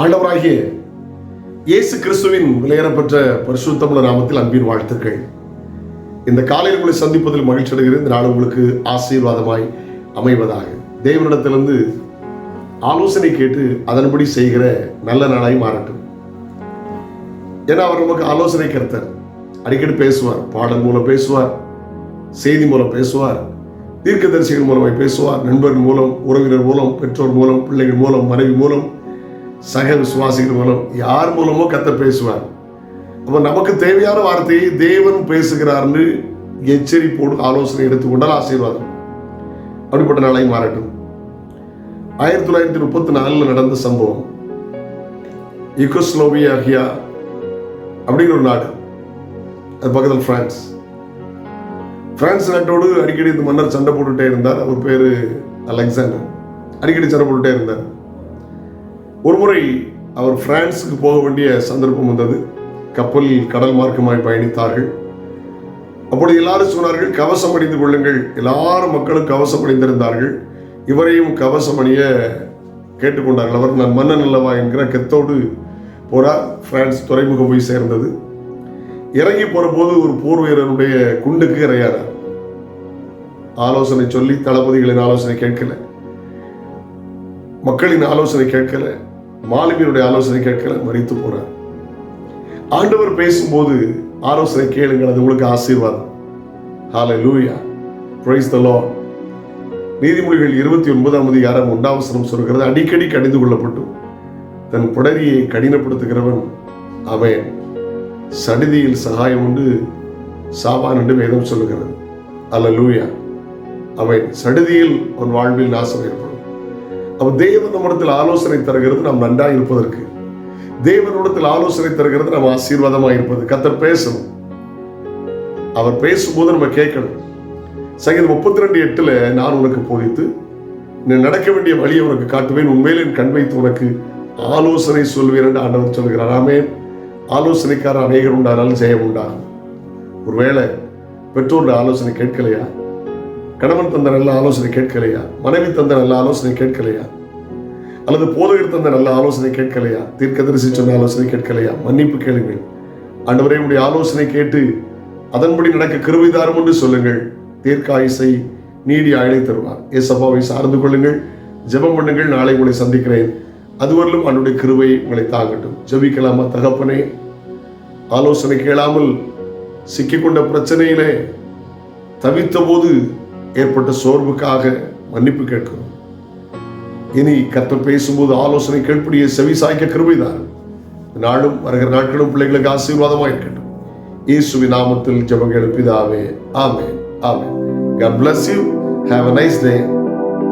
ஆண்டவராகிய இயேசு கிறிஸ்துவின் விலையேறப்பெற்ற பரிசுத்தமுள்ள நாமத்தில் அன்பின் வாழ்த்துக்கள். இந்த காலையில் உங்களை சந்திப்பதில் மகிழ்ச்சி அடைகிறேன். இந்த நாள் உங்களுக்கு ஆசீர்வாதமாய் அமைவதாக. தேவனிடத்திலிருந்து ஆலோசனை கேட்டு அதன்படி செய்கிற நல்ல நாளாய் மாறட்டும். ஏன்னா அவர் நமக்கு ஆலோசனை கருத்தர். அடிக்கடி பேசுவார். பாடல் மூலம் பேசுவார். செய்தி மூலம் பேசுவார். தீர்க்கதரிசிகள் மூலமாய் பேசுவார். நண்பர்கள் மூலம் உறவினர் மூலம் பெற்றோர் மூலம் பிள்ளைகள் மூலம் மனைவி மூலம் சக விசுவாசிகள் மூலம் யார் மூலமோ கத்த பேசுவார். அப்போ நமக்கு தேவையான வார்த்தையை தேவன் பேசுகிறார்னு எச்சரிப்போடு ஆலோசனை எடுத்துக்கொண்டால் ஆசீர்வாதம். அப்படிப்பட்ட நாளை மாறட்டும். ஆயிரத்தி தொள்ளாயிரத்தி முப்பத்தி நாலில் நடந்த சம்பவம். யுகோஸ்லோவியாகியா அப்படிங்கிற ஒரு நாடு. அது பக்கத்தில் பிரான்ஸ். பிரான்ஸ் நாட்டோடு அடிக்கடி இந்த மன்னர் சண்டை போட்டுட்டே இருந்தார். அவர் பேர் அலெக்சாண்டர். அடிக்கடி சண்டை போட்டுகிட்டே இருந்தார். ஒரு முறை அவர் பிரான்ஸுக்கு போக வேண்டிய சந்தர்ப்பம் வந்தது. கப்பலில் கடல் மார்க்கமாய் பயணித்தார்கள். அப்படி எல்லாரும் சொன்னார்கள் கவசம் அணிந்து கொள்ளுங்கள். எல்லாரும் மக்களும் கவசம் அணிந்திருந்தார்கள். இவரையும் கவசம் அணிய கேட்டுக்கொண்டார்கள். அவர் நான் மன்னன் அல்லவா? என்கிற கெத்தோடு போறார் பிரான்ஸ் துறைமுகம் போய் சேர்ந்தது. இறங்கி போகிறபோது ஒரு போர் வீரனுடைய குண்டுக்கு இறையானார் ஆலோசனை சொல்லி தளபதிகளின் ஆலோசனை கேட்கல. மக்களின் ஆலோசனை கேட்கல மாலுமியினுடைய ஆலோசனை கேட்கல மறித்து போறார். ஆண்டவர் பேசும்போது ஆலோசனை கேளுங்கள் அது உங்களுக்கு ஆசீர்வாதம். ஹாலை லூயா பிரைஸ் த லார்ட் நீதிமொழிகள் இருபத்தி ஒன்பதாம் அதிகாரம் ஒன்றாவசனம் சொல்கிறது அடிக்கடி கடிந்து கொள்ளப்பட்டும் தன் புடரியை கடினப்படுத்துகிறவன் அவன் சடிதியில் சகாயம் உண்டு. சாவான் என்று வேதம் சொல்லுகிறது. அல்ல லூயா அவன் சடுதியில் உன் வாழ்வில் நாசம் ஏற்படும். அப்ப தேவன் நம்மிடத்தில் ஆலோசனை தருகிறது நாம் நன்றாக இருப்பதற்கு. தேவனிடத்தில் ஆலோசனை தருகிறது நம்ம ஆசீர்வாதமாக இருப்பது. கத்தர் பேசணும். அவர் பேசும்போது நம்ம கேட்கணும். சங்கீதம் முப்பத்தி ரெண்டு எட்டுல நான் உனக்கு போதித்து நீ நடக்க வேண்டிய வழியை உனக்கு காட்டுவேன். உண்மையில் என் கண் வைத்து உனக்கு ஆலோசனை சொல்வேன் என்று ஆண்டவர் சொல்கிறார். ஆமே ஆலோசனைக்காரர் அநேகர் உண்டானாலும் ஜெயம் உண்டாகும். ஒருவேளை பெற்றோருடைய ஆலோசனை கேட்கலையா? கணவன் தந்த நல்ல ஆலோசனை கேட்கலையா? மனைவி தந்த நல்ல ஆலோசனை கேட்கலையா? அல்லது போதகர் தந்த நல்ல ஆலோசனை கேட்கலையா? தீர்க்கதரிசி சொன்ன ஆலோசனை கேட்கலையா? மன்னிப்பு கேளுங்கள். ஆண்டவரே உடைய ஆலோசனை கேட்டு அதன்படி நடக்க கிருவிதாரம் என்று சொல்லுங்கள். தீர்க்காயுசை நீடி ஆயுளை தருவார். ஏசப்பாவை சார்ந்து கொள்ளுங்கள். ஜெபம் பண்ணுங்கள். நாளை உங்களை சந்திக்கிறேன். அதுவரையிலும் அவனுடைய கிருவை உங்களை தாங்கட்டும். ஜெபிக்கலாமா தகப்பனே? ஆலோசனை கேளாமல் சிக்கிக்கொண்ட பிரச்சனையிலே தவித்த போது ஏற்பட்ட சோர்வுக்காக மன்னிப்பு கேட்கிறோம் இனி கர்த்தர் பேசும்போது ஆலோசனை கேட்படிய செவி சாய்க்க கிருபைதான் நாளும் வருகிற நாட்களும் பிள்ளைகளுக்கு ஆசீர்வாதமாக இருக்கட்டும் இயேசுவி நாமத்தில் ஜபம் எழுப்பிதாவே ஆமே ஆமே God bless you. Have a nice day.